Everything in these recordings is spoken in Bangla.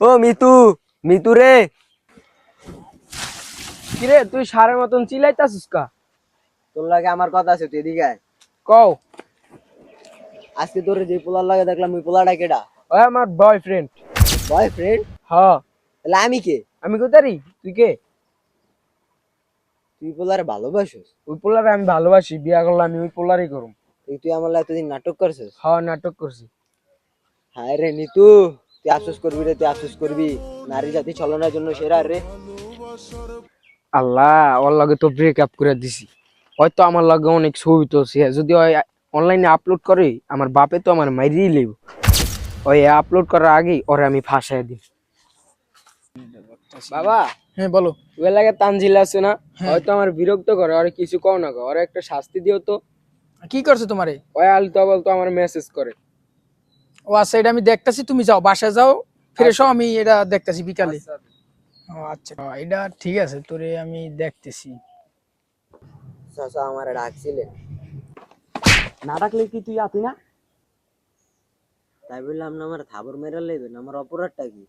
ও মিতু মিতু রে। কিরে তুই সারের মতন চিলাইতাছিস কা? তোর লাগে আমার কথা আছে তুই এদিকে আয়। কও। আজকে তোর যে পোলার লাগে দেখলাম ওই পোলাটা কেডা? ওই আমার বয়ফ্রেন্ড বয়ফ্রেন্ড হ। তাহলে আমি কে? আমি কোথারি? তুই কে? তুই পোলারে ভালোবাসিস? ওই পোলারে আমি ভালোবাসি বিয়া করলে আমি ওই পোলারই করুম। তুই তুই আমার লাগে এতদিন নাটক করছিস? হ নাটক করছি। হায় রে নিতু তুই আফসোস করবি রে তুই আফসোস করবি। নারী জাতি ছলনার জন্য সেরা রে। আল্লাহ ওর লগে তো ব্রেকআপ করে দিছি। হয়তো আমার লগে অনেক ছবি তো যদি ওই অনলাইনে আপলোড করে আমার বাপে তো আমার মাইরিয়ে লেব ওই আপলোড করার আগেই ওরে আমি ফাঁসাই দিই বাবা হ্যাঁ বলো। ওই লাগে তানজিল আছে না? হয়তো আমার বিরক্ত করে ওরে কিছু কও না ওরে একটা শাস্তি দিও তো। কি করছে তোমারে? ওই আলতো বলতো আমার মেসেজ করে। ও আচ্ছা এটা আমি দেখতাছি তুমি যাও বাসায় যাও ফিরে এসো আমি এটা দেখতাছি বিকালে। ও আচ্ছা। ও, এটা ঠিক আছে তোরে আমি দেখতেছি। চাচা আমার ডাকছিলেন না ডাকলে কি তুই আতি না? তাই বললাম না আমার থাবর মেরে লেবেন আমার অপরাধটা কি?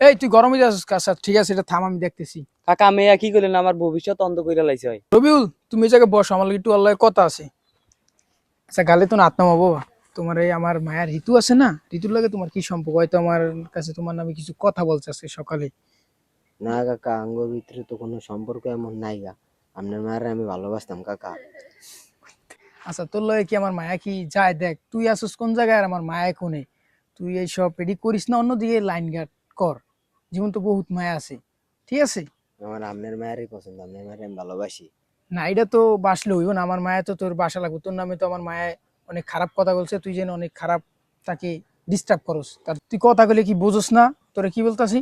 এই তুই গরমে যাস কাছে ঠিক আছে এটা থাম আমি দেখতেছি। কাকা মেয়া কি করলেন? আমার ভবিষ্যৎ অন্ধ করে লাইছে হয় রবিউল তুমি এই জায়গায় বসো আমার একটু আল্লাহ কথা আছে। আচ্ছা গালে তো নাত নামা বাবা তোমার এই আমার মায়ের ঋতু আছে না ঋতুর লাগে তোমার কি সম্পর্ক? হয়তো আমার কাছে তোমার নামে কিছু কথা বলছে আজকে সকালে। না কাকা আঙ্গ ভিতরে তো কোনো সম্পর্ক এমন নাই গা। আপনার মায়ের আমি ভালোবাসতাম কাকা। আচ্ছা তোর লগে কি আমার মায়া কি? যায় দেখ তুই আসিস কোন জায়গায় আর আমার মায়া কোনে? তুই এই সব রেডি করিস না অন্যদিকে লাইন গার্ড কর। জীবন তো বহুত মায়া আছে ঠিক আছে? আমার আপনার মায়েরই পছন্দ আপনার মায়ের আমি ভালোবাসি। না এটা তো বাসলে হইব না আমার মায়া তো তোর বাসা লাগবে তোর নামে তো আমার মায়া অনেক খারাপ কথা বলছে, তুই যেন অনেক খারাপ তাকে ডিস্টার্ব করস। তার তুই কথা বলে কি বুঝোস না? তোরে কি বলতাছি?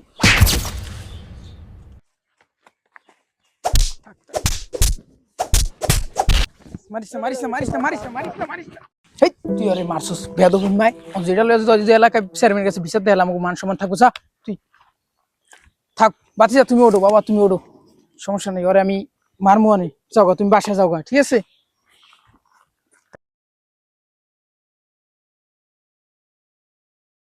হেই এলাকায় তুই থাক তুমি বাবা, তুমি সমস্যা আমি মারমু আনি। যাওগা তুমি বাসায় যাওগা ঠিক আছে?